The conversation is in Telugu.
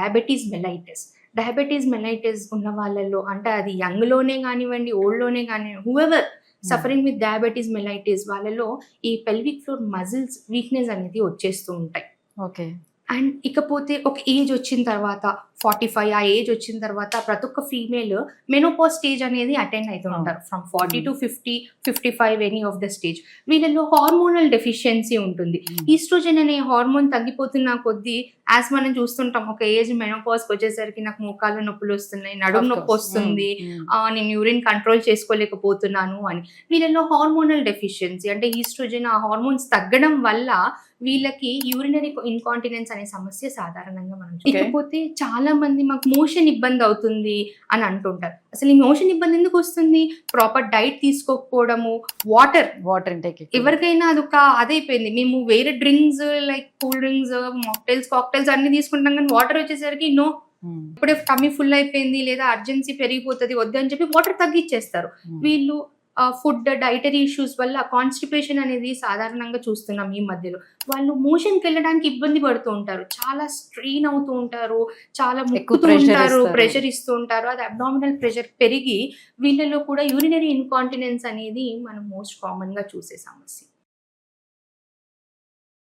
డయాబెటీస్ మెలైటిస్ డయాబెటీస్ మెలైటిస్ ఉన్న వాళ్ళల్లో అంటే అది యంగ్లోనే కానివ్వండి ఓల్డ్లోనే కానివ్వండి whoever suffering with diabetes mellitus వాళ్ళలో ఈ పెల్విక్ ఫ్లోర్ మజిల్స్ వీక్నెస్ అనేది వచ్చేస్తూ ఉంటాయి. ఓకే అండ్ ఇకపోతే ఒక ఏజ్ వచ్చిన తర్వాత ఫార్టీ ఫైవ్ ఆ ఏజ్ వచ్చిన తర్వాత ప్రతి ఒక్క ఫీమేల్ మెనోపాజ్ స్టేజ్ అనేది అటెండ్ అవుతూ ఉంటారు. From forty to fifty fifty five any of the stage. వీళ్ళలో హార్మోనల్ డెఫిషియన్సీ ఉంటుంది. ఈస్ట్రోజన్ అనే హార్మోన్ తగ్గిపోతున్న కొద్దీ యాజ్ మనం చూస్తుంటాం ఒక ఏజ్ మెనోపాజ్కి వచ్చేసరికి నాకు మోకాళ్ళ నొప్పులు వస్తున్నాయి నడుము నొప్పి వస్తుంది నేను యూరిన్ కంట్రోల్ చేసుకోలేకపోతున్నాను అని. వీళ్ళలో హార్మోనల్ డెఫిషియన్సీ అంటే ఈస్ట్రోజన్ ఆ హార్మోన్స్ తగ్గడం వల్ల వీళ్ళకి యూరినరీ ఇన్కాంటినెన్స్ అనే సమస్య సాధారణంగా మనం. ఇకపోతే చాలా మంది మాకు మోషన్ ఇబ్బంది అవుతుంది అని అంటుంటారు. అసలు ఈ మోషన్ ఇబ్బంది ఎందుకు వస్తుంది? ప్రాపర్ డైట్ తీసుకోకపోవడము వాటర్. వాటర్ ఇంటేక్ ఎవరికైనా అదొక అదైపోయింది. మేము వేరే drinks like cool drinks mocktails cocktails అన్ని తీసుకుంటాం కానీ వాటర్ వచ్చేసరికి నో. ఇప్పుడే టమ్మీ ఫుల్ అయిపోయింది లేదా అర్జెన్సీ పెరిగిపోతుంది వద్దు అని చెప్పి వాటర్ తగ్గించేస్తారు వీళ్ళు ఫుడ్ డైటరీ ఇష్యూస్ వల్ల కాన్స్టిపేషన్ అనేది సాధారణంగా చూస్తున్నాం ఈ మధ్యలో. వాళ్ళు మోషన్కి వెళ్ళడానికి ఇబ్బంది పడుతూ ఉంటారు. చాలా స్ట్రెయిన్ అవుతూ ఉంటారు. చాలా ముక్కుతూ ఉంటారు. ప్రెషర్ ఇస్తూ ఉంటారు. అది అబ్డామినల్ ప్రెషర్ పెరిగి వీళ్ళలో కూడా యూరినరీ ఇన్కాంటినెన్స్ అనేది మనం మోస్ట్ కామన్గా చూసే సమస్య.